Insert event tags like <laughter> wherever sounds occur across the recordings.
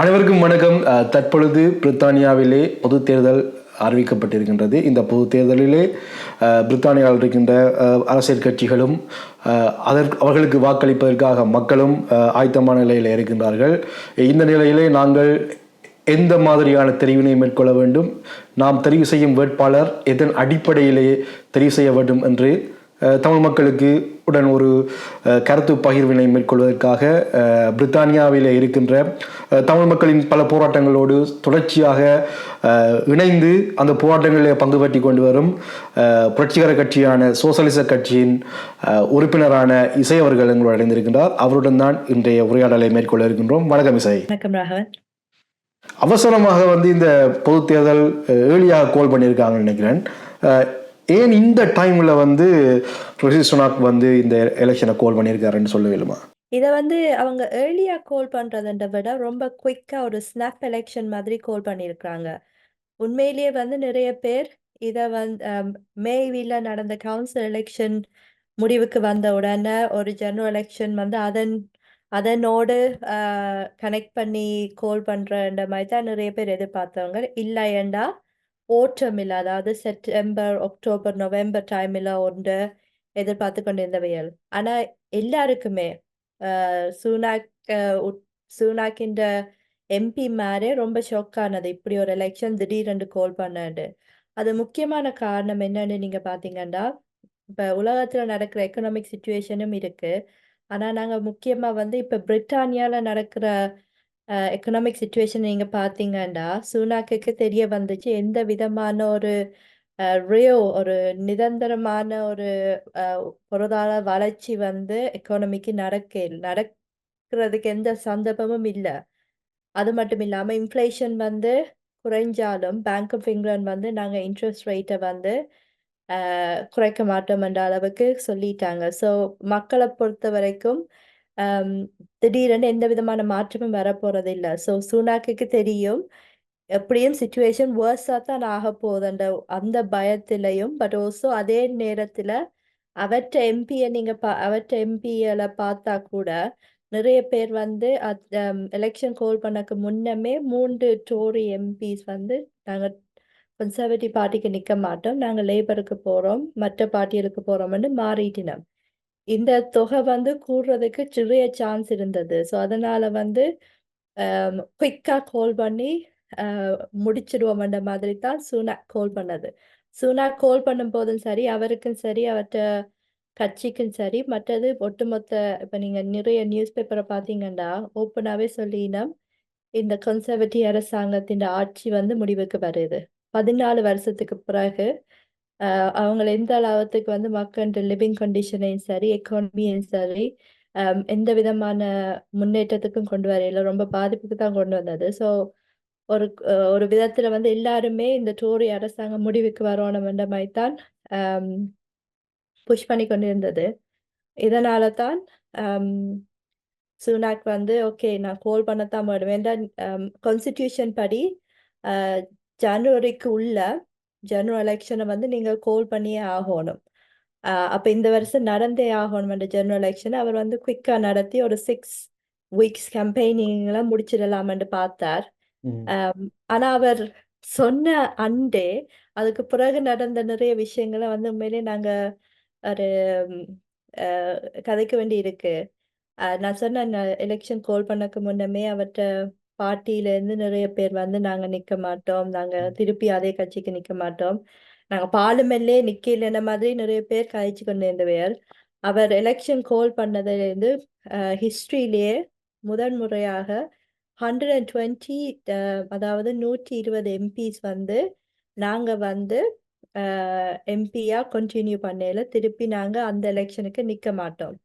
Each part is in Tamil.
அனைவருக்கும் வணக்கம். தற்பொழுது பிரித்தானியாவிலே பொது தேர்தல் அறிவிக்கப்பட்டிருக்கின்றது. இந்த பொது தேர்தலிலே பிரித்தானியாவில் இருக்கின்ற அரசியல் கட்சிகளும் அதற்கு அவர்களுக்கு வாக்களிப்பதற்காக மக்களும் ஆயத்தமான நிலையில் இருக்கின்றார்கள். இந்த நிலையிலே நாங்கள் எந்த மாதிரியான தெரிவினை மேற்கொள்ள வேண்டும்? நாம் தெரிவு செய்யும் வேட்பாளர் எதன் அடிப்படையிலே தெரிவு செய்ய வேண்டும் என்று தமிழ் மக்களுக்கு உடன் ஒரு கருத்து பகிர்வினை மேற்கொள்வதற்காக பிரித்தானியாவில் இருக்கின்ற தமிழ் மக்களின் பல போராட்டங்களோடு தொடர்ச்சியாக இணைந்து அந்த போராட்டங்களில் பங்கு பற்றி கொண்டு வரும் புரட்சிகர கட்சியான சோசலிச கட்சியின் உறுப்பினரான இசை அவர்கள் எங்களோடு இணைந்திருக்கின்றார். அவருடன் தான் இன்றைய உரையாடலை மேற்கொள்ள இருக்கின்றோம். வணக்கம் இசை. வணக்கம் ராகவன். அவசரமாக வந்து இந்த பொது தேர்தல் ஏர்லியாக கால் பண்ணியிருக்காங்கன்னு நினைக்கிறேன். ஏன் இந்த டைம்ல வந்து ரிஷி சுனாக் வந்து இந்த எலெக்ஷனை கால் பண்ணியிருக்காருன்னு சொல்ல வேணுமா இதை வந்து அவங்க ஏர்லியா கால் பண்றதை விட ரொம்ப குயிக்கா ஒரு ஸ்னாப் எலெக்ஷன் மாதிரி கால் பண்ணியிருக்காங்க உண்மையிலேயே வந்து நிறைய பேர் இதை வந்து மேவில நடந்த கவுன்சில் எலெக்ஷன் முடிவுக்கு வந்த உடனே ஒரு ஜெனரல் எலெக்ஷன் வந்து அதன் அதனோடு கனெக்ட் பண்ணி கோல் பண்ணுறன்ற மாதிரி தான் நிறைய பேர் எதிர்பார்த்தவங்க. இல்லை ஏண்டா ஓட்டமில்ல அதாவது செப்டம்பர் அக்டோபர் நவம்பர் டைமில் ஒன்று எதிர்பார்த்து கொண்டிருந்தவையல் ஆனா எல்லாருக்குமே சூனாக் சூனாக்கின்ற எம்பி மாரே ரொம்ப ஷாக் ஆனது. இப்படி ஒரு எலெக்ஷன் திடீரென்று கோல் பண்ணாண்டு. அது முக்கியமான காரணம் என்னன்னு நீங்க பாத்தீங்கன்னா இப்ப உலகத்துல நடக்கிற எக்கனாமிக் சுச்சுவேஷனும் இருக்கு. ஆனா நாங்க முக்கியமா வந்து இப்ப பிரிட்டானியால நடக்கிற எக்கனாமிக் சுச்சுவேஷன் நீங்கள் பார்த்தீங்கன்னா சூனாக்குக்கு தெரிய வந்துச்சு. எந்த விதமான ஒரு ரியோ ஒரு நிரந்தரமான ஒரு பொருளாதார வளர்ச்சி வந்து எக்கானமிக்கு நடக்க நடக்கிறதுக்கு எந்த சந்தர்ப்பமும் இல்லை. அது மட்டும் இல்லாமல் இன்ஃப்ளேஷன் வந்து குறைஞ்சாலும் பேங்க் ஆஃப் இங்கிலாந்து வந்து நாங்கள் இன்ட்ரெஸ்ட் ரேட்டை வந்து குறைக்க மாட்டோம் என்ற அளவுக்கு சொல்லிட்டாங்க. ஸோ மக்களை பொறுத்த வரைக்கும் திடீரென்று எந்த விதமான மாற்றமும் வரப்போறது இல்லை ஸோ சூனாக்குக்கு தெரியும். எப்படியும் சுச்சுவேஷன் வேர்ஸாக தான் ஆக போகுதுன்ற அந்த அந்த பயத்திலையும் பட் ஆல்சோ அதே நேரத்தில் அவற்ற எம்பியை நீங்கள் பா அவற்ற எம்பியில் பார்த்தா கூட நிறைய பேர் வந்து எலெக்ஷன் கோல் பண்ணக்கு முன்னமே மூன்று டோரி எம்பிஸ் வந்து நாங்கள் கன்சர்வேட்டிவ் பார்ட்டிக்கு நிற்க மாட்டோம். நாங்கள் லேபருக்கு போகிறோம் மற்ற பார்ட்டிகளுக்கு போகிறோம்னு மாறிட்டினோம். இந்த தொகை வந்து கூடுறதுக்கு சிறிய சான்ஸ் இருந்தது. ஸோ அதனால வந்து um, குயிக்காக கால் பண்ணி uh, முடிச்சிடுவோம் முடிச்சிடுவோம்ன்ற மாதிரி தான் சூனாக் கால் பண்ணது. சுனா கால் பண்ணும் போதும் சரி அவருக்கும் சரி அவர்கிட்ட கட்சிக்கும் சரி மற்றது ஒட்டுமொத்த இப்போ நீங்கள் நிறைய நியூஸ் பேப்பரை பார்த்தீங்கன்னா ஓப்பனாகவே சொல்லினோம் இந்த கன்சர்வேட்டிவ் அரசாங்கத்தின் ஆட்சி வந்து முடிவுக்கு வருது. பதினாலு வருஷத்துக்கு பிறகு அவங்களை எந்த அளவுக்கு வந்து மக்கள் லிவிங் கண்டிஷனையும் சரி எக்கானமியும் சரி எந்த விதமான முன்னேற்றத்துக்கும் கொண்டு வரையில ரொம்ப பாதிப்புக்கு தான் கொண்டு வந்தது. ஸோ ஒரு ஒரு விதத்துல வந்து எல்லாருமே இந்த டோரி அரசாங்கம் முடிவுக்கு வரணும் என்ற மாதிரி தான் புஷ் பண்ணி கொண்டு இருந்தது இதனால தான் சுனாக் வந்து ஓகே நான் கோல் பண்ணத்தான் வருவேன் கான்ஸ்டியூஷன் படி ஜனவரிக்கு உள்ள ஜெனரல் எலெக்ஷனை வந்து நீங்க கால் பண்ணியே ஆகணும். அப்ப இந்த வருஷம் நடந்தே ஆகணும் அந்த ஜெனரல் எலெக்ஷன் அவர் வந்து குயிக்கா நடத்தி ஒரு சிக்ஸ் வீக்ஸ் கேம்பெயினிங்லாம் முடிச்சிடலாம்னு பார்த்தார். ஆம், ஆனா அவர் சொன்ன அண்டே அதுக்கு பிறகு நடந்த நிறைய விஷயங்களை வந்து உண்மையிலே நாங்க ஒரு கதைக்க வேண்டி இருக்கு நான் சொன்ன எலெக்ஷன் கால் பண்ணக்கு முன்னமே அவர்கிட்ட பார்ட்டியில இருந்து நிறைய பேர் வந்து நாங்க நிக்க மாட்டோம். நாங்க திருப்பி அதே கட்சிக்கு நிக்க மாட்டோம். நாங்க பார்லிமெண்ட்லயே நிக்கல மாதிரி நிறைய பேர் கதைச்சு கொண்டு இருந்தவர் அவர் எலெக்ஷன் கால் பண்ணதுல இருந்து ஹிஸ்டரியிலேயே முதன் முறையாக ஹண்ட்ரட் அண்ட் டுவெண்ட்டி அதாவது நூற்றி இருபது எம்பிஸ் வந்து நாங்க வந்து எம்பியா கண்டினியூ பண்ணையில திருப்பி நாங்க அந்த எலெக்ஷனுக்கு நிக்க மாட்டோம்.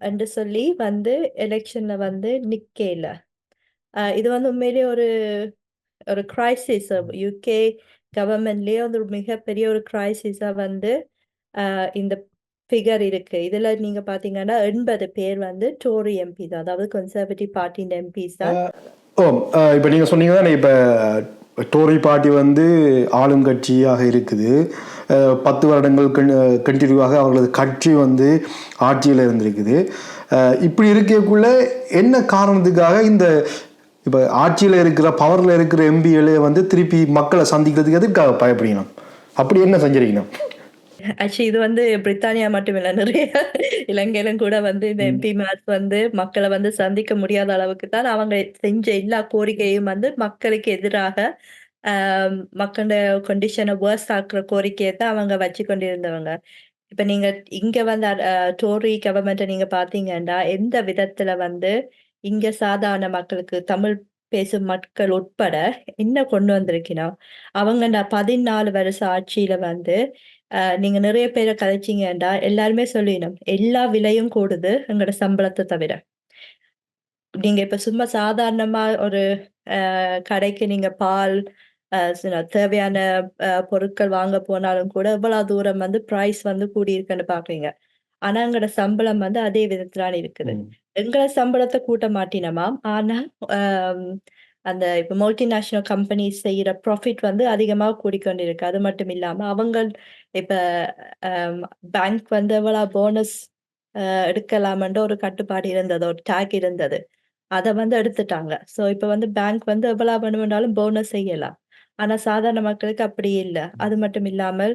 என்று சொல்லி வந்து எலெக்ஷன்ல வந்து நிக்கல அஹ் இது வந்து உண்மையிலேயே ஒரு ஒரு கிரைசிஸ் யூகே கவர்மெண்ட்லயே ஒரு மிகப்பெரிய ஒரு கிரைசிஸா வந்து இந்த ஃபிகர் இருக்கு. இதுல நீங்க பாத்தீங்கன்னா எண்பது பேர் வந்து டோரி எம்பி தான். அதாவது கன்சர்வேட்டிவ் பார்ட்டியின் எம்பிஸ் தான். ஓ இப்போ நீங்கள் சொன்னீங்க தானே இப்போ டோரி பார்ட்டி வந்து ஆளும் கட்சியாக இருக்குது. பத்து வருடங்கள் கண்டினியூவாக அவர்களது கட்சி வந்து ஆட்சியில் இருந்திருக்குது. இப்படி இருக்கக்குள்ள என்ன காரணத்துக்காக இந்த இப்போ ஆட்சியில் இருக்கிற பவரில் இருக்கிற எம்பிகளே வந்து திருப்பி மக்களை சந்திக்கிறதுக்கு எதுக்காக பயப்படணும் அப்படி என்ன செஞ்சிருக்கணும்? ஆக்சுவலி இது வந்து பிரித்தானியா மட்டுமில்ல நிறைய இலங்கையிலும் கூட வந்து இந்த. எம்பி மேட்ச் வந்து மக்களை வந்து சந்திக்க முடியாத அளவுக்கு தான் அவங்க செஞ்ச எல்லா கோரிக்கையும் வந்து மக்களுக்கு எதிராக மக்களோட கொண்டிஷனை வேர்ஸ் ஆக்குற கோரிக்கையை தான் அவங்க வச்சு கொண்டிருந்தவங்க. இப்ப நீங்க இங்க வந்து டோரி கவர்மெண்ட்டை நீங்க பாத்தீங்கன்னா எந்த விதத்துல வந்து இங்க சாதாரண மக்களுக்கு தமிழ் பேசும் மக்கள் உட்பட என்ன கொண்டு வந்திருக்கணும் அவங்க பதினாலு வருஷ ஆட்சியில வந்து ஆஹ் நீங்க நிறைய பேரை கதைச்சீங்கன்னா எல்லாருமே சொல்லிடணும். எல்லா விலையும் கூடுது எங்களோட சம்பளத்தை தவிர. நீங்க இப்ப சும்மா சாதாரணமா ஒரு கடைக்கு நீங்க பால் ஆஹ் தேவையான பொருட்கள் வாங்க போனாலும் கூட எவ்வளவு தூரம் வந்து பிரைஸ் வந்து கூடி இருக்குன்னு பாக்குறீங்க. ஆனா எங்களோட சம்பளம் வந்து அதே விதத்துல இருக்குது. எங்களை சம்பளத்தை கூட்ட மாட்டினமாம் ஆனா அந்த இப்ப மல்டிநேஷனல் கம்பெனிஸ் செய்யற ப்ராஃபிட் வந்து அதிகமாக கூடிக்கொண்டிருக்கு. அது மட்டும் இல்லாம அவங்க இப்ப பேங்க் வந்து எவ்வளவு போனஸ் எடுக்கலாம்ன்ற ஒரு கட்டுப்பாடு இருந்தது ஒரு டேக் இருந்தது. அதை வந்து எடுத்துட்டாங்க. சோ இப்போ வந்து பேங்க் வந்து எவ்வளவு வேணுமென்றாலும் போனஸ் செய்யலாம். ஆனா சாதாரண மக்களுக்கு அப்படி இல்லை. அது மட்டும் இல்லாமல்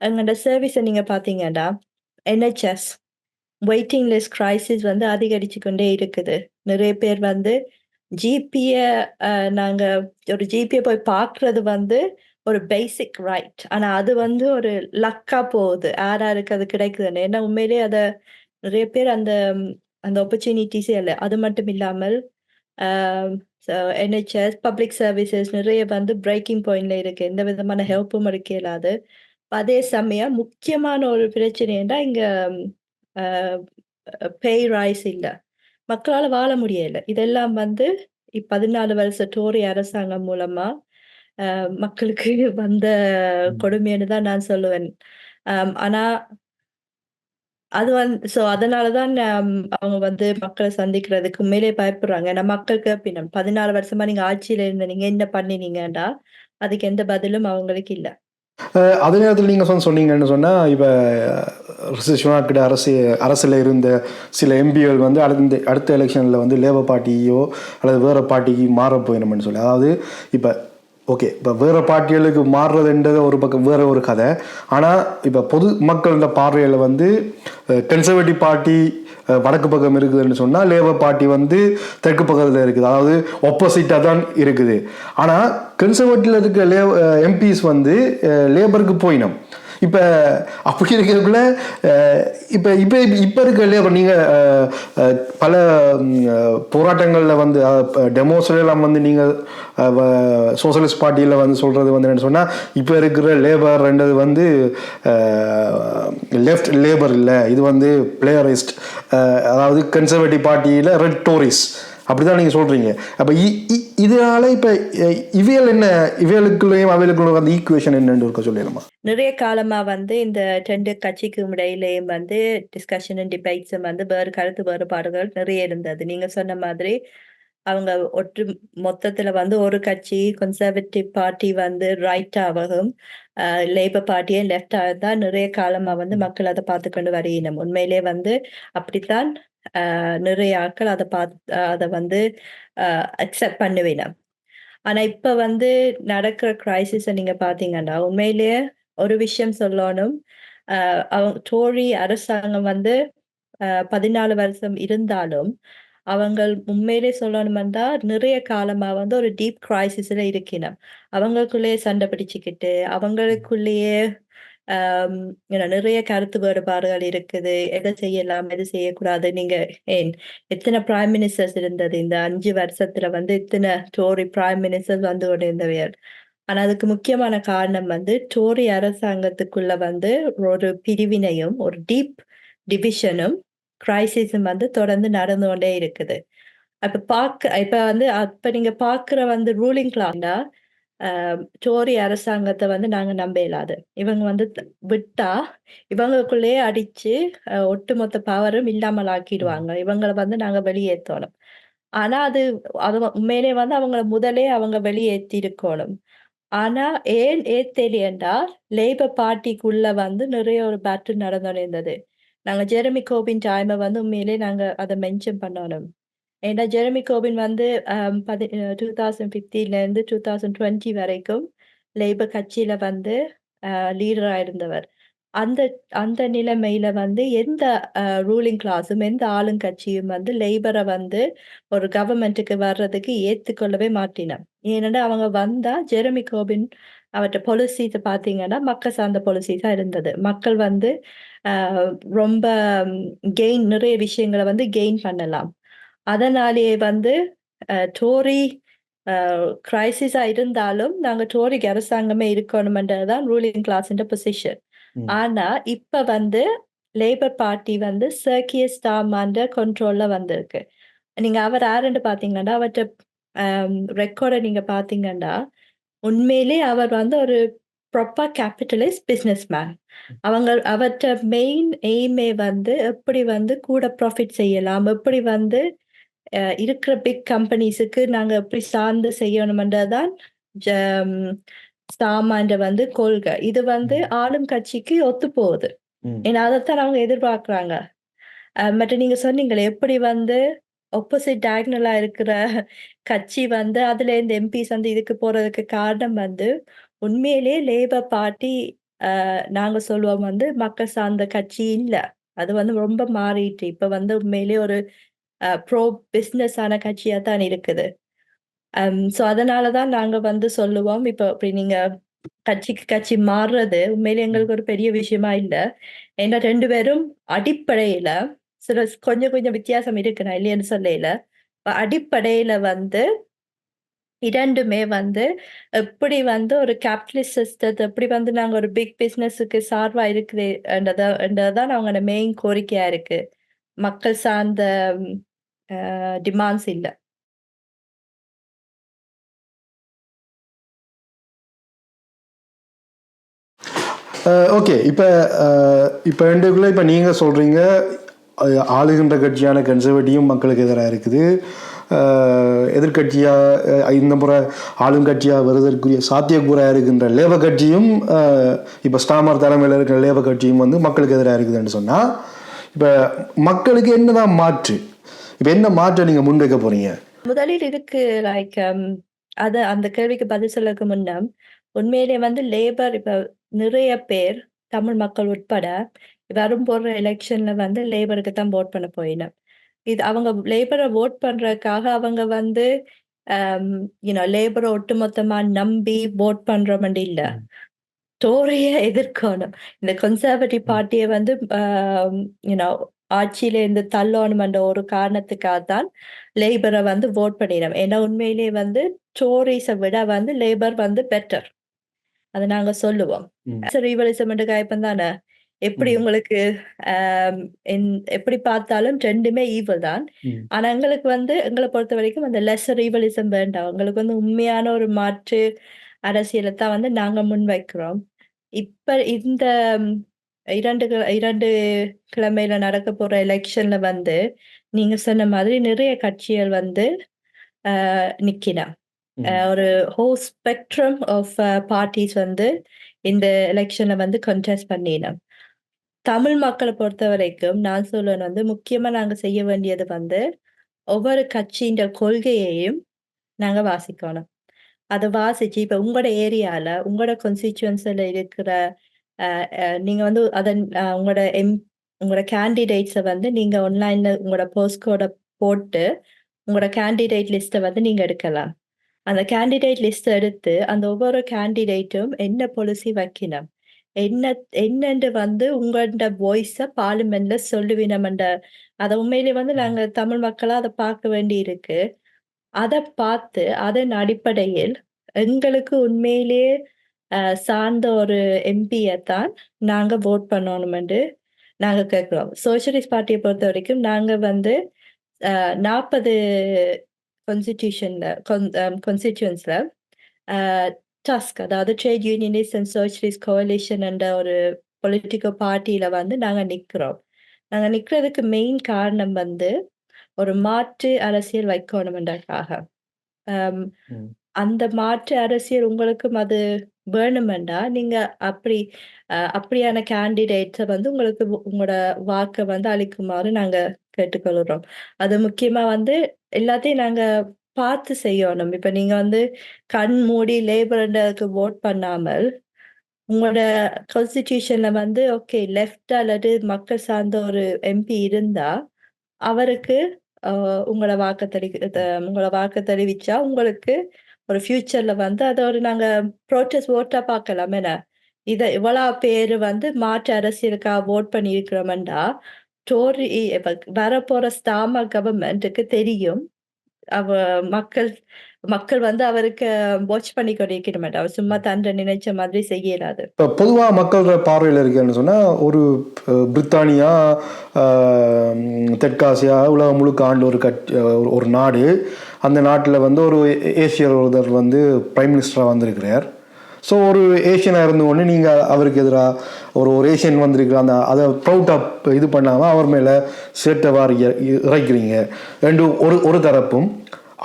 எங்களோட சர்வீஸை நீங்க பார்த்தீங்கன்னா என்ஹெச்எஸ் வெயிட்டிங் லிஸ்ட் கிரைசிஸ் வந்து அதிகரிச்சு கொண்டே இருக்குது. நிறைய பேர் வந்து ஜிபியை நாங்கள் ஒரு ஜிபியை போய் பார்க்குறது வந்து ஒரு பேசிக் ரைட் ஆனால் அது வந்து ஒரு லக்காக போகுது. யார் யாருக்கு அது கிடைக்குதுன்னு. ஏன்னா உண்மையிலேயே அதை நிறைய பேர் அந்த அந்த ஆப்பர்ச்சுனிட்டிஸே இல்லை. அது மட்டும் இல்லாமல் என்ஹெச்எஸ் பப்ளிக் சர்வீசஸ் நிறைய வந்து பிரேக்கிங் பாயிண்ட்ல இருக்கு. எந்த விதமான ஹெல்ப்பும் இருக்க இல்லாது அதே சமயம் முக்கியமான ஒரு பிரச்சனைன்னா இங்கே பேய் ரைஸ் இல்ல. மக்களால வாழ முடியல. இதெல்லாம் வந்து பதினாலு வருஷ டோரி அரசாங்கம் மூலமா மக்களுக்கு <laughs> வந்த கொடுமைன்னு தான் நான் சொல்லுவேன். ஆனா அது வந்து சோ அதனாலதான் அவங்க வந்து மக்களை சந்திக்கிறதுக்கு உண்மையிலே பயப்படுறாங்க. ஏன்னா மக்களுக்கு அப்படின்னா பதினாலு வருஷமா நீங்க ஆட்சியில இருந்த நீங்க என்ன பண்ணினீங்கடா அதுக்கு எந்த பதிலும் அவங்களுக்கு இல்ல. அதே நேரத்தில் நீங்கள் சொன்ன சொன்னீங்கன்னு சொன்னால் இப்போ ரிசர்ச்வாக்கிட்ட அரசு அரசில் இருந்த சில எம்பிகள் வந்து அடுத்த அடுத்த எலெக்ஷனில் வந்து லேபர் பார்ட்டியோ அல்லது வேறு பார்ட்டிக்கு மாற போயிடணும்னு சொல்லி. அதாவது இப்போ ஓகே இப்போ வேறு பார்ட்டிகளுக்கு மாறுறதுன்றது ஒரு பக்கம் வேற ஒரு கதை. ஆனால் இப்போ பொது மக்களோட பார்வையில் வந்து கன்சர்வேட்டிவ் பார்ட்டி வடக்கு பக்கம் இருக்குதுன்னு சொன்னால் லேபர் பார்ட்டி வந்து தெற்கு பக்கத்தில் இருக்குது. அதாவது ஒப்போசிட்டாக தான் இருக்குது. ஆனால் கன்சர்வேட்டிவில் இருக்க லே எம்பிஸ் வந்து லேபருக்கு போயினோம். இப்போ அப்படி இருக்கிறதுக்குள்ள இப்போ இப்போ இப்போ இருக்க லேபர் நீங்கள் பல போராட்டங்களில் வந்து டெமோஸ்லாம் வந்து நீங்கள் சோசியலிஸ்ட் பார்ட்டியில் வந்து சொல்கிறது வந்து என்ன சொன்னால் இப்போ இருக்கிற லேபர்ன்றது வந்து லெஃப்ட் லேபர் இல்லை. இது வந்து பிளேயரிஸ்ட் அதாவது கன்சர்வேட்டிவ் பார்ட்டியில் ரெட் டோரிஸ் அப்படிதான் நீங்க சொல்றீங்க. அப்ப இதனால இப்ப இவியல் என்ன இவியலுக்குள்ளேயும் அவைகளுக்குள்ள அந்த ஈக்குவேஷன் என்னன்னு இருக்க சொல்லிடலாமா நிறைய காலமா வந்து இந்த ரெண்டு கட்சிக்கும் இடையிலேயும் வந்து டிஸ்கஷன் டிபேட்ஸும் வந்து வேறு கருத்து வேறுபாடுகள் நிறைய இருந்தது. நீங்க சொன்ன மாதிரி அவங்க ஒற்று மொத்தத்துல வந்து ஒரு கட்சி கன்சர்வேட்டிவ் பார்ட்டி வந்து ரைட்டாகவும் லேபர் பார்ட்டியே லெஃப்டா தான் நிறைய காலமா வந்து மக்கள் அதை பார்த்து கொண்டு வரையினம் உண்மையிலே வந்து அப்படித்தான் நிறைய ஆட்கள் அதை பார்த்து அதை வந்து அக்செப்ட் பண்ணுவினம் ஆனா இப்ப வந்து நடக்கிற கிரைசிஸ நீங்க பாத்தீங்கன்னா உண்மையிலேயே ஒரு விஷயம் சொல்லணும். ஆஹ் அவங்க டோரி அரசாங்கம் வந்து ஆஹ் பதினாலு வருஷம் இருந்தாலும் அவங்க உண்மையிலே சொல்லணும்னா நிறைய காலமா வந்து ஒரு டீப் கிரைசிஸ்ல இருக்கணும் அவங்களுக்குள்ளேயே சண்டை பிடிச்சுக்கிட்டு அவங்களுக்குள்ளேயே நிறைய கருத்து வேறுபாடுகள் இருக்குது. எதை செய்யலாம் எது செய்யக்கூடாது? நீங்க ஏன் எத்தனை பிரைம் மினிஸ்டர்ஸ் இருந்தது? இந்த அஞ்சு வருஷத்துல வந்து இத்தனை டோரி பிரைம் மினிஸ்டர்ஸ் வந்து கொண்டிருந்தவையர் ஆனா அதுக்கு முக்கியமான காரணம் வந்து டோரி அரசாங்கத்துக்குள்ள வந்து ஒரு பிரிவினையும் ஒரு டீப் டிவிஷனும் கிரைசிஸும் வந்து தொடர்ந்து நடந்து கொண்டே இருக்குது. அப்ப பார்க்க இப்ப வந்து அப்ப நீங்க பாக்குற வந்து ரூலிங் கிளாஸ்னா டோரி அரசாங்கத்தை வந்து நாங்க நம்ப இயலாது இவங்க வந்து விட்டா இவங்களுக்குள்ளேயே அடிச்சு ஒட்டுமொத்த பவரும் இல்லாமல் ஆக்கிடுவாங்க. இவங்களை வந்து நாங்க வெளியேற்றணும். ஆனா அது அது உண்மையிலே வந்து அவங்கள முதலே அவங்க வெளியேற்றி இருக்கணும் ஆனா ஏன் ஏத்தேலியண்டா லேபர் பார்ட்டிக்குள்ள வந்து நிறைய ஒரு பேட்டில் நடந்து இருந்தது. நாங்க ஜெரமி கோபின் டைமை வந்து உண்மையிலே நாங்க அதை மென்ஷன் பண்ணணும். ஏன்னா ஜெரமி கோபின் வந்து பதி டூ தௌசண்ட் ஃபிஃப்டீன்லேருந்து டூ தௌசண்ட் டுவெண்ட்டி வரைக்கும் லேபர் கட்சியில் வந்து லீடராக இருந்தவர் அந்த அந்த நிலைமையில வந்து எந்த ரூலிங் கிளாஸும் எந்த ஆளுங்கட்சியும் வந்து லேபரை வந்து ஒரு கவர்மெண்ட்டுக்கு வர்றதுக்கு ஏற்றுக்கொள்ளவே மாட்டினோம் ஏன்னா அவங்க வந்தா ஜெரமி கோபின் அவற்ற பாலிசிஸை பார்த்தீங்கன்னா மக்கள் சார்ந்த பொலிசி தான் இருந்தது. மக்கள் வந்து ரொம்ப கெயின் நிறைய விஷயங்களை வந்து கெயின் பண்ணலாம். அதனாலேயே வந்து டோரி கிரைசிஸா இருந்தாலும் நாங்க டோரிக்கு அரசாங்கமே இருக்கணும்ன்றதுதான் ரூலிங் கிளாஸ்ன்ற பொசிஷன். ஆனா இப்ப வந்து லேபர் பார்ட்டி வந்து சர்க்கியஸ் டாமான்ற கண்ட்ரோல்ல வந்திருக்கு. நீங்க அவர் யாருன்னு பாத்தீங்கன்னா அவற்றை ரெக்கார்டை நீங்க பாத்தீங்கன்னா உண்மையிலே அவர் வந்து ஒரு ப்ராப்பர் கேபிட்டலிஸ்ட் பிஸ்னஸ் மேன் அவங்க அவற்றை மெயின் எய்மே வந்து எப்படி வந்து கூட ப்ராஃபிட் செய்யலாம் எப்படி வந்து இருக்கிற பிக் கம்பெனிஸுக்கு நாங்க எப்படி சார்ந்து செய்யணும்ன்றதான் சாமான்ற வந்து கொள்கை. இது வந்து ஆளும் கட்சிக்கு ஒத்து போகுது. ஏன்னா அதைத்தான் அவங்க எதிர்பார்க்கறாங்க. மற்ற நீங்க சொன்னீங்களே எப்படி வந்து ஒப்போசிட் டயக்னலா இருக்கிற கட்சி வந்து அதுல இருந்து எம்பிஸ் வந்து இதுக்கு போறதுக்கு காரணம் வந்து உண்மையிலேயே லேபர் பார்ட்டி நாங்க சொல்லுவோம் வந்து மக்கள் சார்ந்த கட்சி இல்ல. அது வந்து ரொம்ப மாறிட்டு இப்ப வந்து உண்மையிலேயே ஒரு ப்ரோ பிஸ்னஸான கட்சியாக தான் இருக்குது. ஸோ அதனால தான் நாங்கள் வந்து சொல்லுவோம். இப்போ அப்படி நீங்கள் கட்சிக்கு கட்சி மாறுறது உண்மையிலே எங்களுக்கு ஒரு பெரிய விஷயமா இல்லை. ஏன்னா ரெண்டு பேரும் அடிப்படையில சில கொஞ்சம் கொஞ்சம் வித்தியாசம் இருக்கு நான் இல்லையன்னு சொல்லல. அடிப்படையில வந்து இரண்டுமே வந்து எப்படி வந்து ஒரு கேபிட்டலிஸ்ட் சிஸ்டத்தை எப்படி வந்து நாங்கள் ஒரு பிக் பிஸ்னஸுக்கு சார்பா இருக்குதுன்றதான் அவங்களோட மெயின் கோரிக்கையா இருக்கு. மக்கள் சார்ந்த டிமாண்ட்ஸ் இல்லை. ஓகே இப்போ இப்போ ரெண்டுக்குள்ளே இப்போ நீங்கள் சொல்கிறீங்க ஆளுகின்ற கட்சியான கன்சர்வேட்டிவும் மக்களுக்கு எதிராக இருக்குது. எதிர்கட்சியாக இந்த முறை ஆளுங்கட்சியாக வருவதற்குரிய சாத்தியக்கூறாக இருக்கின்ற லேபர் கட்சியும் இப்போ ஸ்டாமர் தலைமையில் இருக்கிற லேபர் கட்சியும் வந்து மக்களுக்கு எதிராக இருக்குதுன்னு சொன்னால் இப்போ மக்களுக்கு என்னதான் மாற்று? இப்போ என்ன மாற்றை நீங்கள் முன்வைக்க போகிறீங்க முதலில் இதுக்கு லைக் அத அந்த கேள்விக்கு பதில் சொல்லக்கு முன்னம் உண்மையிலே வந்து லேபர் இப்ப நிறைய பேர் தமிழ் மக்கள் உட்பட வரும் போற எலெக்ஷன்ல வந்து லேபருக்கு தான் ஓட் பண்ண போயினோம். இது அவங்க லேபரை ஓட் பண்றதுக்காக அவங்க வந்து யூனோ லேபரை ஒட்டுமொத்தமா நம்பி ஓட் பண்றோம்னு இல்ல. டோரிய எதிர்க்கணும். இந்த கன்சர்வேட்டிவ் பார்ட்டியை வந்து யூனோ ஆட்சியில இருந்து தள்ளணும்ன்ற ஒரு காரணத்துக்காக தான் லேபரை வந்து ஓட் பண்ணிடும் ஏன்னா உண்மையிலேயே வந்து டோரிஸை விட வந்து லேபர் வந்து பெட்டர் அதை நாங்க சொல்லுவோம். ரீவலிசம் காய்ப்பம் தானே? எப்படி உங்களுக்கு எப்படி பார்த்தாலும் ரெண்டுமே ஈவல் தான். ஆனா எங்களுக்கு வந்து எங்களை பொறுத்த வரைக்கும் அந்த லெஸ் ரீவலிசம் வேண்டாம். எங்களுக்கு வந்து உண்மையான ஒரு மாற்று அரசியலை தான் வந்து நாங்க முன்வைக்கிறோம். இப்ப இந்த இரண்டு இரண்டு கிழமையில நடக்க போற எலெக்ஷன்ல வந்து நீங்க சொன்ன மாதிரி நிறைய கட்சிகள் வந்து நிக்கலாம் ஒரு ஹோல் ஸ்பெக்ட்ரம் ஆஃப் பார்ட்டிஸ் வந்து இந்த எலெக்ஷனை வந்து கண்டெஸ்ட் பண்ணினோம் தமிழ் மக்களை பொறுத்த வரைக்கும் நான் சொல்லணும் வந்து முக்கியமா நாங்க செய்ய வேண்டியது வந்து ஒவ்வொரு கட்சியின் கொள்கையையும் நாங்க வாசிக்கணும். அதை வாசிச்சு இப்ப உங்களோட ஏரியால உங்களோட கான்ஸ்டிச்சுவன்சில இருக்கிற நீங்க வந்து அதன் உங்களோட எம் உங்களோட கேண்டிடேட்ஸை வந்து நீங்க ஆன்லைன்ல உங்களோட போஸ்ட் கோட போட்டு உங்களோட கேண்டிடேட் லிஸ்ட்டை வந்து நீங்க எடுக்கலாம். அந்த கேண்டிடேட் லிஸ்ட் எடுத்து அந்த ஒவ்வொரு கேண்டிடேட்டும் என்ன பாலிசி வைக்கணும்? என்ன என்னண்டு வந்து உங்களோட வாய்ஸ பார்லிமெண்ட்ல சொல்லுவினம்ன்ற அதை உண்மையிலே வந்து நாங்க தமிழ் மக்களா அதை பார்க்க வேண்டி இருக்கு அதை பார்த்து அதன் அடிப்படையில் எங்களுக்கு உண்மையிலேயே சார்ந்த ஒரு எம்பியை தான் நாங்க ஓட் பண்ணணும்னு நாங்க கேட்கிறோம். சோசியலிஸ்ட் பார்ட்டியை பொறுத்த வரைக்கும் நாங்க வந்து நாற்பது கான்ஸ்டிடியூஷன்ல கான்ஸ்டிடியூன்ஸ்ல டஸ்க் அதாவது trade unionist and socialist coalition என்ற ஒரு பொலிட்டிக்கல் பார்ட்டியில வந்து நாங்க நிக்கிறோம். நாங்க நிக்கிறதுக்கு மெயின் காரணம் வந்து ஒரு மாற்று அரசியல் வைக்கணுமென்றக்காக அந்த மாற்று அரசியல் உங்களுக்கும் அது வேணுமெண்டா நீங்க அப்படி அப்படியான கேண்டிடேட்ஸை வந்து உங்களுக்கு உங்களோட வாக்கை வந்து அளிக்குமாறு நாங்க கேட்டுக்கொள்கிறோம். அது முக்கியமா வந்து எல்லாத்தையும் நாங்க பார்த்து செய்யணும். இப்ப நீங்க வந்து கண் மூடி லேபர்ன்றதுக்கு வோட் பண்ணாமல், உங்களோட கான்ஸ்டிடியூஷன்ல வந்து ஓகே லெஃப்ட் அல்லது மக்கள் சார்ந்த ஒரு எம்பி இருந்தா, அவருக்கு அ உங்கள வாக்கு தெளி த உங்கள வாக்கு தெரிவிச்சா, உங்களுக்கு ஒரு ஃபியூச்சர்ல வந்து அதை ஒரு நாங்க ப்ரோட்டஸ்ட் வோட்டா பார்க்கலாம் என்ன? இத இவ்வளா பேரு வந்து மாற்று அரசியலுக்காக வோட் பண்ணியிருக்கிறோம்டா, டோரி வரப்போற ஸ்தாம கவர்மெண்ட்டுக்கு தெரியும். அவ மக்கள் மக்கள் வந்து அவருக்கு வாட்ச் பண்ணி கொண்டிருக்க மாட்டா. அவர் சும்மா தன்ட நினைச்ச மாதிரி செய்ய இயலாது. இப்போ பொதுவா மக்கள்ற பார்வையில இருக்கேன்னு சொன்னா, ஒரு பிரித்தானியா, தெற்காசியா, உலகம் முழுக்க ஆண்ட ஒரு கட் ஒரு நாடு. அந்த நாட்டுல வந்து ஒரு ஏசியர் ஒருத்தர் வந்து பிரைம் மினிஸ்டரா வந்திருக்கிறார். ஸோ ஒரு ஏசியனா இருந்து கொண்டு நீங்க அவருக்கு எதிரா ஒரு ஒரு ஏசியன் வந்திருக்கிற அந்த அத ப்ரௌட்டா இது பண்ணாம அவர் மேல சேட்ட வாரி இறைக்கிறீங்க. 2 ஒரு ஒரு தரப்பும்.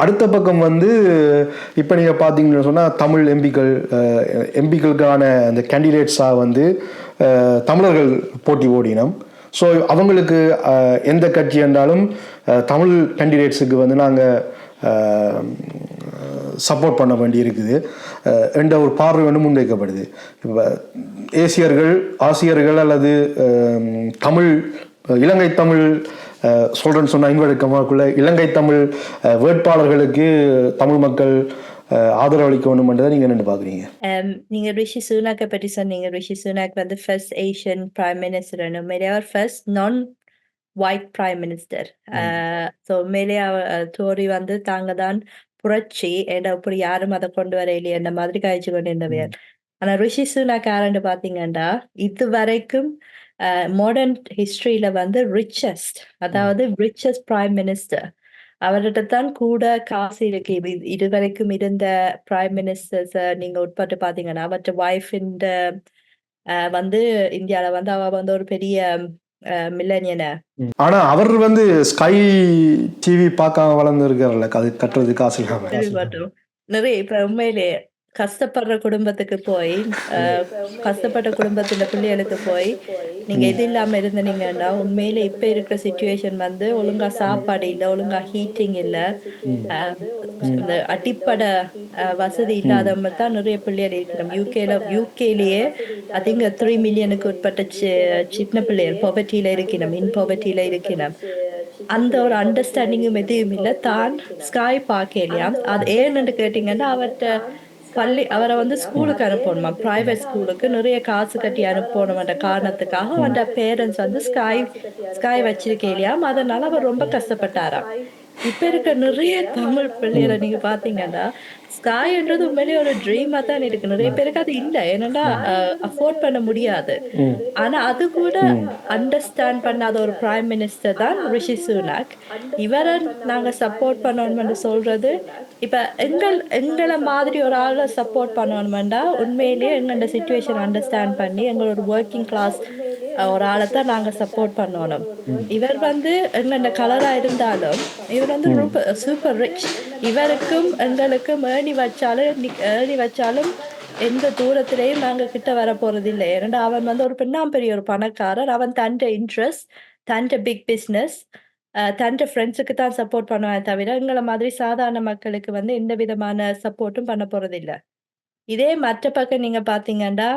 அடுத்த பக்கம் வந்து இப்போ நீங்கள் பார்த்தீங்கன்னு சொன்னால் தமிழ் எம்பிக்கள் எம்பிக்களுக்கான அந்த கேண்டிடேட்ஸாக வந்து தமிழர்கள் போட்டி ஓடினோம் ஸோ அவங்களுக்கு எந்த கட்சி என்றாலும் தமிழ் கேண்டிடேட்ஸுக்கு வந்து நாங்கள் சப்போர்ட் பண்ண வேண்டி இருக்குது. என்ற ஒரு பார்வை வந்து முன்வைக்கப்படுது. இப்போ ஏசியர்கள், ஆசியர்கள் அல்லது தமிழ் இலங்கை தமிழ் அ சொல்றேன்னு சொன்னா கம்மாக்குள்ள இலங்கை தமிழ் வேட்பாளர்களுக்கு தமிழ் மக்கள் ஆதரவு அளிக்க வேண்டும்ன்றத நீங்க என்னன்னு பார்க்குறீங்க? அம் நீங்க ரிஷி சுனாக்க பத்தி சொன்னீங்க. ரிஷி சுனாக் வந்து ஃபர்ஸ்ட் ஏசியன் பிரைம் மினிஸ்டர்ன்னு. உண்மையிலேயே அவர் first non white prime minister. So உண்மையிலேயே அவ டோரி வந்து தாங்க தான் புரட்சி. ஏன்னா இப்படி யாரும் அத கொண்டு வரலையே அந்த மாதிரி கழிச்சு கொண்டிருந்தவர். ம். ஆனா ரிஷி சுனாக் யாருன்னு பார்த்தீங்கன்னா, இதுவரைக்கும் அ மாடர்ன் ஹிஸ்டரியில வந்து ரிச்சஸ்ட். அதாவது ரிச்சஸ்ட் பிரைம் மினிஸ்டர். அவர்கிட்ட தான் கூட காசு இருக்கு. இது இதுவரைக்கும் இருந்த பிரைம் மினிஸ்டர்ஸ நீங்க உட்பட்டு பார்த்தீங்கன்னா, அவர்ட்ட வைஃப் இந்த அ வந்து இந்தியால வந்து அவ வந்து ஒரு பெரிய அ மில்லியனியர். ம். ஆனா அவர் வந்து ஸ்கை டிவி பார்க்காம வளர்ந்திருக்காருல்ல. அது கட்டுறதுக்கு காசு இல்லாம. நிறைய இப்ப உண்மையிலேயே கஷ்டப்படுற குடும்பத்துக்கு போய், கஷ்டப்பட்ட குடும்பத்தில பிள்ளைகளுக்கு போய், நீங்க. இது இல்லாம இருந்தீங்கன்னா, உண்மையிலே இப்ப இருக்கிற சிச்சுவேஷன் வந்து ஒழுங்கா சாப்பாடு இல்ல, ஒழுங்கா ஹீட்டிங் இல்ல. இந்த அடிப்படை வசதி. இல்லாதவங்க தான் நிறைய பிள்ளைகள் இருக்கிறோம். யுகேல யுகேலயே ஐ திங்க் 3 மில்லியனுக்கு உட்பட்ட சி சின்ன பிள்ளைகள் பாவர்ட்டில இருக்கிறோம். இன் பாவர்ட்டில இருக்கிறோம். அந்த ஒரு அண்டர்ஸ்டாண்டிங்கும் எதுவும் இல்ல. தான் ஸ்கை பார்க்கலையாம். அது ஏன்னு கேட்டீங்கன்னா, அவர்ட்ட பள்ளி அவரை வந்து ஸ்கூலுக்கு அனுப்பணுமா. பிரைவேட் ஸ்கூலுக்கு நிறைய காசு கட்டி அனுப்பணும்ன்ற காரணத்துக்காக ம். அவன்ட பேரண்ட்ஸ் வந்து ஸ்காய் ஸ்கை வச்சிருக்கலையாம். அதனால அவர் ரொம்ப கஷ்டப்பட்டாராம். இப்ப இருக்க நிறைய தமிழ் பிள்ளைகளை நீங்க பாத்தீங்கன்னா ஸ்கைன்றது உண்மையிலேயே ஒரு ட்ரீமா தான் இருக்கு. நிறைய பேருக்கு அது இல்ல. அ அஃபோர்ட் பண்ண முடியாது. ஆனா அது கூட. அண்டர்ஸ்டாண்ட் பண்ணாத ஒரு பிரைம் மினிஸ்டர் தான் ரிஷி சுனாக். இவர நாங்க சப்போர்ட் பண்ணணும்னு சொல்றது, இப்ப எங்கள் எங்கள மாதிரி ஒரு ஆள சப்போர்ட் பண்ணணும்டா, உண்மையிலேயே எங்களோட சிச்சுவேஷன் அண்டர்ஸ்டாண்ட் பண்ணி, எங்களோட வொர்க்கிங் கிளாஸ் ஒரு ஆள தான் நாங்க சப்போர்ட் பண்ணணும். இவர் வந்து எங்களோட கலரா இருந்தாலும், இவர் வந்து. ரொம்ப சூப்பர் ரிச். இவருக்கும் எங்களுக்கும் ஏணி வச்சாலும் ஏணி வச்சாலும் எந்த தூரத்திலையும் நாங்கள் கிட்ட இல்லை ஏன்னா அவன் வந்து ஒரு பெண்ணாம்பெரிய ஒரு பணக்காரர். அவன் தன்ட இன்ட்ரெஸ்ட், தன்ட பிக் பிஸ்னஸ் அ தன்ட தான் சப்போர்ட் பண்ணுவானே தவிர, எங்களை மாதிரி சாதாரண மக்களுக்கு வந்து எந்த விதமான சப்போர்ட்டும் பண்ண போறதில்ல. இதே மற்ற பக்கம் நீங்க பார்த்தீங்கன்னா,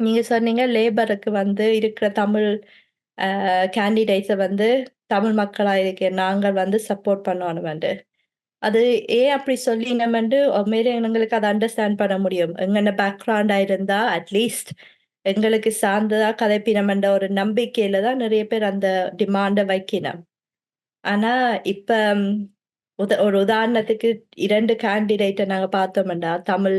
நீங்க சொன்னீங்க லேபருக்கு வந்து இருக்கிற தமிழ் கேண்டிடேட்ஸை வந்து தமிழ் மக்களாக இருக்க நாங்கள் வந்து சப்போர்ட் பண்ணணும்ண்டு. அது ஏன் அப்படி சொல்லினமெண்டு உண்மையிலே எங்களுக்கு அதை அண்டர்ஸ்டாண்ட் பண்ண முடியும். எங்கன பேக்ரவுண்டா இருந்தா அட்லீஸ்ட் எங்களுக்கு சார்ந்ததா கதைப்பினம்ன்ற ஒரு நம்பிக்கையில தான் நிறைய பேர் அந்த டிமாண்டை வைக்கணும் ஆனா இப்ப உத ஒரு உதாரணத்துக்கு இரண்டு கேண்டிடேட்டை நாங்க பார்த்தோம்டா தமிழ்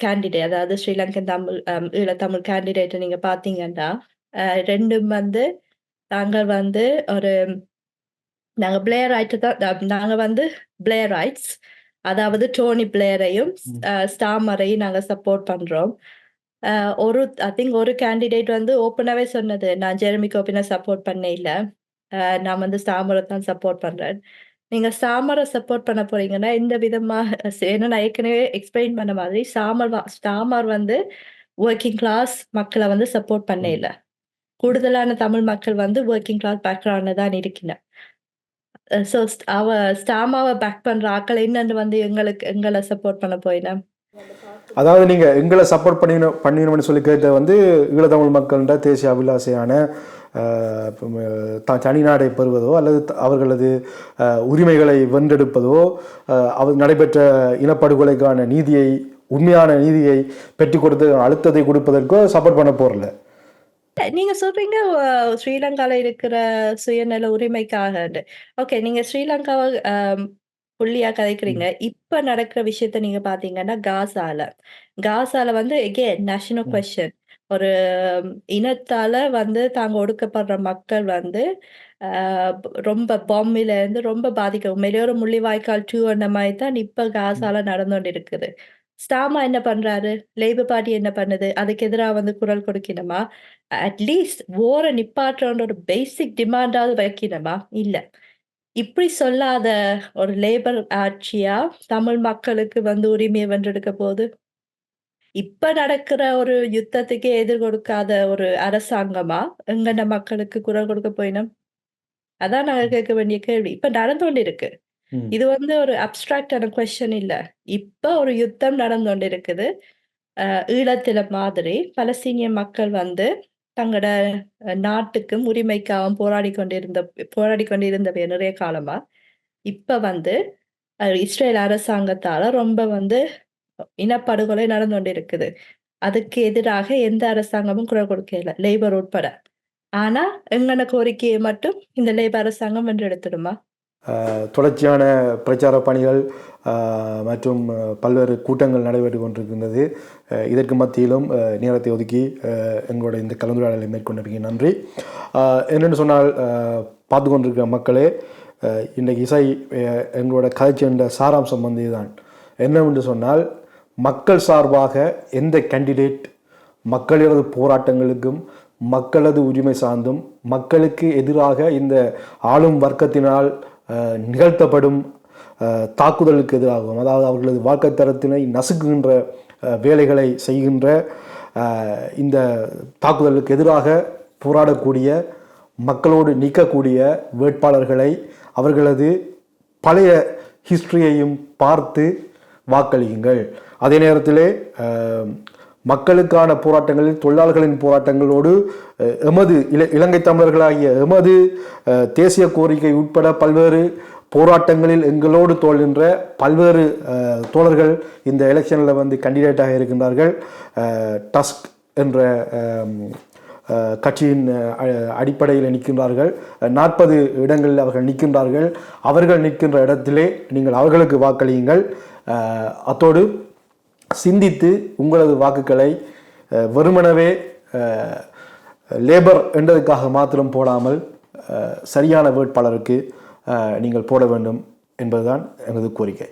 கேண்டிடேட் அதாவது ஸ்ரீலங்கன் தமிழ் அ ஈழத்தமிழ் கேண்டிடேட்டை நீங்க பார்த்தீங்கன்னா, ரெண்டும் வந்து நாங்கள் வந்து ஒரு நாங்க பிளேயரைட் தான் நாங்க வந்து பிளேயரைட்ஸ். அதாவது டோனி பிளேயரையும், ம். அ ஸ்டார்மரையும் நாங்க சப்போர்ட் பண்றோம். அ ஒரு ஐ திங்க் ஒரு கேண்டிடேட் வந்து ஓப்பனாவே சொன்னது, நான் ஜெரமி கோர்பின சப்போர்ட் பண்ண இல்ல. நான் வந்து ஸ்டார்மர தான் சப்போர்ட் பண்றேன். நீங்க ஸ்டார்மர சப்போர்ட் பண்ண போறீங்கன்னா, இந்த விதமா ஏன்னா நான் ஏற்கனவே எக்ஸ்பிளைன் பண்ண மாதிரி ஸ்டார்மர் ஸ்டார்மர் வந்து வொர்க்கிங் கிளாஸ் மக்கள வந்து சப்போர்ட் பண்ண. இல்ல. கூடுதலான தமிழ் மக்கள் வந்து ஒர்க்கிங் கிளாஸ் பேக்ரவுண்ட்ல தான் இருக்கிறார் ஸோ அவ ஸ்டாமாவை பேக் பண்ற ஆக்கள் என்னன்னு வந்து எங்களுக்கு எங்களை சப்போர்ட் பண்ண போயினேன் அதாவது நீங்கள் எங்களை சப்போர்ட் பண்ணிடணும் பண்ணிடணும்னு சொல்லி கேட்ட வந்து ஈழத்தமிழ் மக்கள்கிட்ட தேசிய அபிலாசையான அஹ், தனிநாடை பெறுவதோ அல்லது அவர்களது உரிமைகளை வென்றெடுப்பதோ அவர் நடைபெற்ற இனப்படுகொலைக்கான நீதியை உண்மையான நீதியை பெற்றுக் கொடுத்து அழுத்தத்தை கொடுப்பதற்கோ சப்போர்ட் பண்ண போறல நீங்க சொல்றீங்க அஹ், ஸ்ரீலங்கால இருக்கிற சுயநல உரிமைக்காக ஓகே நீங்க ஸ்ரீலங்காவை ஆம், புள்ளியா கதைக்கிறீங்க. இப்ப நடக்கிற விஷயத்த நீங்க பாத்தீங்கன்னா காசால. காசால வந்து எகே நேஷனல் ம். கொஸ்டின் ஒரு இனத்தால வந்து தாங்க ஒடுக்கப்படுற மக்கள் வந்து ஆஹ், ப- ரொம்ப பாம்பில இருந்து ரொம்ப பாதிக்க உண்மையிலேயே ஒரு முள்ளிவாய்க்கால் டூ அந்த மாதிரி தான் இப்ப காசால நடந்துட்டு இருக்குது ஸ்டாமா என்ன பண்றாரு? லேபர் பார்ட்டி என்ன பண்ணுது? அதுக்கு எதிராக வந்து குரல் கொடுக்கணுமா? அட்லீஸ்ட் ஓர நிப்பாற்றன்ற ஒரு பேசிக் டிமாண்டாவது வைக்கணுமா இல்ல. இப்படி சொல்லாத ஒரு லேபர் ஆட்சியா தமிழ் மக்களுக்கு வந்து உரிமையை வென்றெடுக்க போகுது? இப்ப நடக்கிற ஒரு யுத்தத்துக்கே எதிர் கொடுக்காத ஒரு அரசாங்கமா? எங்கன மக்களுக்கு குரல் கொடுக்க போயினோம்? அதான் நாங்க கேட்க வேண்டிய கேள்வி. இப்ப நடந்து கொண்டு இருக்கு. இது வந்து ஒரு அப்டிராக்டான கொஸ்டின் இல்ல. இப்ப ஒரு யுத்தம் நடந்து கொண்டு இருக்குது அஹ் ஈழத்தில மாதிரி பலஸ்தீனிய மக்கள் வந்து தங்களோட நாட்டுக்கும் உரிமைக்காகவும் போராடி கொண்டிருந்த போராடி கொண்டிருந்தவை நிறைய காலமா? இப்ப வந்து இஸ்ரேல் அரசாங்கத்தால ரொம்ப வந்து இனப்படுகொலை நடந்து கொண்டிருக்குது. அதுக்கு எதிராக எந்த அரசாங்கமும் குரல் கொடுக்கல லேபர் உட்பட. ஆனா எங்கன கோரிக்கையை மட்டும் இந்த லேபர் அரசாங்கம் வென்றெடுத்துடுமா? தொடர்ச்சியான பிரச்சார பணிகள் மற்றும் பல்வேறு கூட்டங்கள் நடைபெற்று கொண்டிருக்கின்றது. இதற்கு மத்தியிலும் நேரத்தை ஒதுக்கி எங்களுடைய எங்களோட இந்த கலந்துரையாடலை மேற்கொண்டமைக்கு நன்றி. என்னென்னு சொன்னால் பார்த்து கொண்டிருக்கிற மக்களே இன்றைக்கு இசை எங்களோட கதைச்சென்ற சாராம்சம் வந்து இதுதான். என்னவென்று சொன்னால் மக்கள் சார்பாக எந்த கேண்டிடேட் மக்களது போராட்டங்களுக்கும் மக்களது உரிமை சார்ந்தும் மக்களுக்கு எதிராக இந்த ஆளும் வர்க்கத்தினால் நிகழ்த்தப்படும் தாக்குதலுக்கு எதிராகவும் அதாவது அவர்களது வாழ்க்கை தரத்தினை நசுக்குகின்ற வேலைகளை செய்கின்ற இந்த தாக்குதலுக்கு எதிராக போராடக்கூடிய மக்களோடு நிற்கக்கூடிய வேட்பாளர்களை அவர்களது பழைய ஹிஸ்டரியையும் பார்த்து வாக்களியுங்கள். அதே நேரத்திலே மக்களுக்கான போராட்டங்களில் தொழிலாளர்களின் போராட்டங்களோடு எமது இல இலங்கை தமிழர்களாகிய எமது தேசிய கோரிக்கை உட்பட பல்வேறு போராட்டங்களில் எங்களோடு தோல்கின்ற பல்வேறு தோழர்கள் இந்த எலெக்ஷனில் வந்து கண்டிடேட்டாக இருக்கின்றார்கள். டஸ்க் என்ற கட்சியின் அடிப்படையில் நிற்கின்றார்கள். நாற்பது இடங்களில் அவர்கள் நிற்கின்றார்கள். அவர்கள் நிற்கின்ற இடத்திலே நீங்கள் அவர்களுக்கு வாக்களியுங்கள். அத்தோடு சிந்தித்து உங்களது வாக்குகளை வெறுமனவே லேபர் என்றதுக்காக மாத்திரம் போடாமல் சரியான வேட்பாளருக்கு நீங்கள் போட வேண்டும் என்பதுதான் எனது கோரிக்கை.